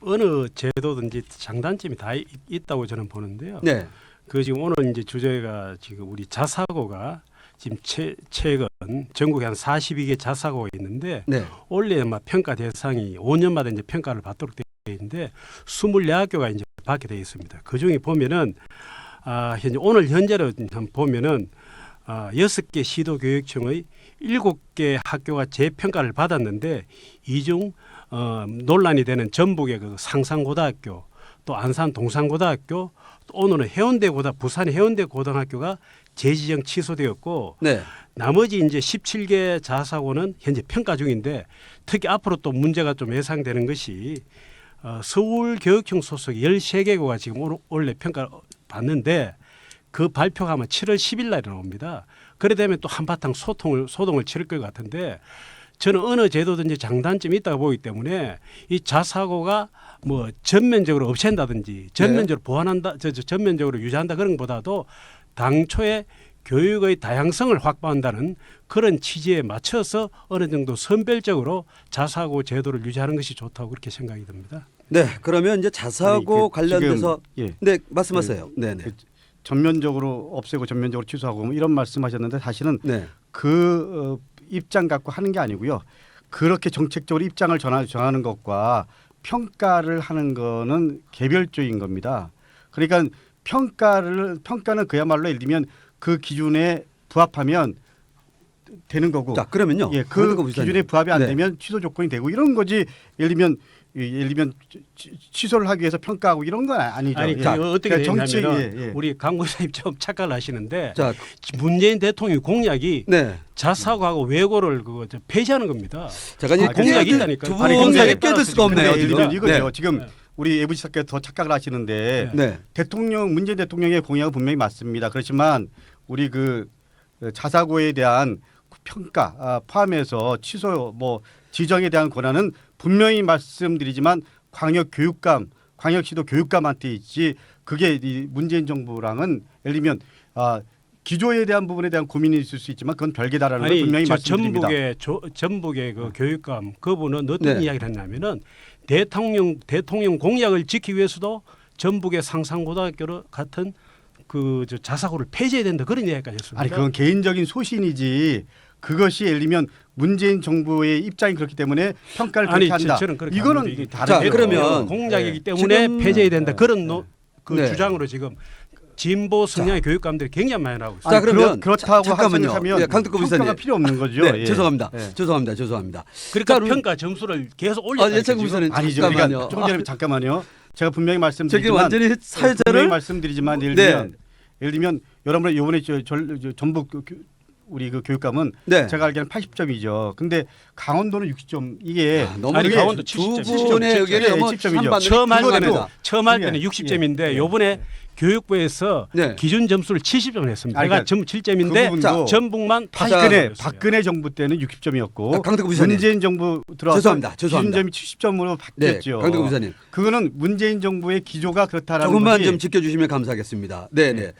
어느 제도든지 장단점이 다 있- 있다고 저는 보는데요. 네. 그 지금 오늘 이제 주제가 지금 우리 자사고가 지금 최, 최근 전국에 한 42개 자사고가 있는데 네. 원래 막 평가 대상이 5년마다 이제 평가를 받도록 되어 있는데 24학교가 이제 받게 되어 있습니다. 그 중에 보면은 아, 현재 오늘 현재로 보면은 아, 6개 시도교육청의 7개 학교가 재평가를 받았는데 이중 어, 논란이 되는 전북의 그 상산고등학교 또 안산 동산고등학교 또 오늘은 해운대 고등 부산 해운대 고등학교가 재지정 취소되었고 네. 나머지 이제 17개 자사고는 현재 평가 중인데 특히 앞으로 또 문제가 좀 예상되는 것이 어, 서울교육청 소속 13개고가 지금 올- 원래 평가를 받는데 그 발표가 아마 7월 10일 날에 나옵니다. 그래 되면 또 한바탕 소통을 소동을 치를 것 같은데 저는 어느 제도든지 장단점이 있다고 보기 때문에 이 자사고가 뭐 전면적으로 없앤다든지 전면적으로 보완한다, 저, 저 전면적으로 유지한다 그런 것보다도 당초에 교육의 다양성을 확보한다는 그런 취지에 맞춰서 어느 정도 선별적으로 자사고 제도를 유지하는 것이 좋다고 그렇게 생각이 듭니다. 네. 그러면 이제 자사고 아니, 그 관련돼서 지금, 예. 네, 말씀하세요. 네, 네. 그 전면적으로 없애고 전면적으로 취소하고 뭐 이런 말씀하셨는데 사실은 네. 그 어, 입장 갖고 하는 게 아니고요. 그렇게 정책적으로 입장을 전하, 정하는 것과 평가를 하는 거는 개별적인 겁니다. 그러니까 평가를 평가는 그야말로 예를 들면 그 기준에 부합하면 되는 거고 자, 그러면요. 예, 그. 기준에 부합이 안 네. 되면 취소 조건이 되고 이런 거지. 예를 들면 이- 예를 들면 취- 취소를 하기 위해서 평가하고 이런 건 아니죠. 아니 예. 그 어떻게 그러니까 정치- 예, 예. 우리 강 고사님 좀 착각을 하시는데 자, 문재인 대통령 공약이 네. 자사고하고 외고를 그거 저 폐지하는 겁니다. 잠깐 이 아, 공약이 있다니까요. 두 아니, 분 공약에 사이에 껴들 따라서 수가 없네요. 근데 지금. 이거죠. 네. 지금 네. 우리 예부 지사께서 더 착각을 하시는데 네. 대통령 문재인 대통령의 공약은 분명히 맞습니다. 그렇지만 우리 그 자사고에 대한 평가 아, 포함해서 취소 뭐 지정에 대한 권한은 분명히 말씀드리지만 광역 교육감, 광역시도 교육감한테 있지 그게 이 문재인 정부랑은 예를 들면 아, 기조에 대한 부분에 대한 고민이 있을 수 있지만 그건 별개다라는 걸 아니 분명히 저 말씀드립니다. 전북의 조, 전북의 그 교육감 그분은 어떤 네. 이야기를 했냐면은 대통령 대통령 공약을 지키기 위해서도 전북의 상산고등학교 같은 그저 자사고를 폐지해야 된다 그런 이야기까지 했습니다. 아니 그건 개인적인 소신이지 그것이 예를 들면 문재인 정부의 입장이 그렇기 때문에 평가를 아니 그렇게 저- 한다. 저는 그렇게 안 이거는 다르죠. 자, 그러면 공약이기 네. 때문에 지금- 폐지해야 된다 네. 그런 노, 그 네. 주장으로 지금 진보 성향의 교육감들이 굉장히 많이 나오고 있어요. 자, 그러면 그렇, 다고 자, 잠깐만요. 하면 예, 평가가 부사님. 필요 없는 거죠. 네, 예. 죄송합니다. 예. 죄송합니다. 죄송합니다. 그러니까 자, 그럼- 평가 점수를 계속 아, 올렸다. 예창 부사님 아니죠. 잠깐만요. 그러니까 좀 전에 잠깐만요. 제가 분명히 저기 말씀드리지만 완전히 분명히 사회자를 말씀드리지만 예를 네. 들면 예를 들면 여러분 이번에 저, 절- 저 전북 그 교- 우리 그 교육감은 네. 제가 알기로는 80점이죠. 근데 강원도는 60점. 이게 아, 너무 아니, 강원도 두 70점, 분의 70점, 의견이 예, 너무 70점 이죠. 처음 할 때는 그거도- 처음 할 예, 때는 예, 60점인데 예. 요번에 교육부에서 네. 기준 점수를 70점을 했습니다. 아니, 그러니까 점그 7점인데 부분도 전북만 박근혜 80점. 박근혜 정부 때는 60점이었고 아, 강덕구 부사님. 문재인 정부 들어와서 죄송합니다. 죄송합니다. 기준점이 70점으로 네, 바뀌었죠. 강덕구 부사님. 그거는 문재인 정부의 기조가 그렇다라는 조금만 거지. 좀 지켜주시면 감사하겠습니다. 네, 네.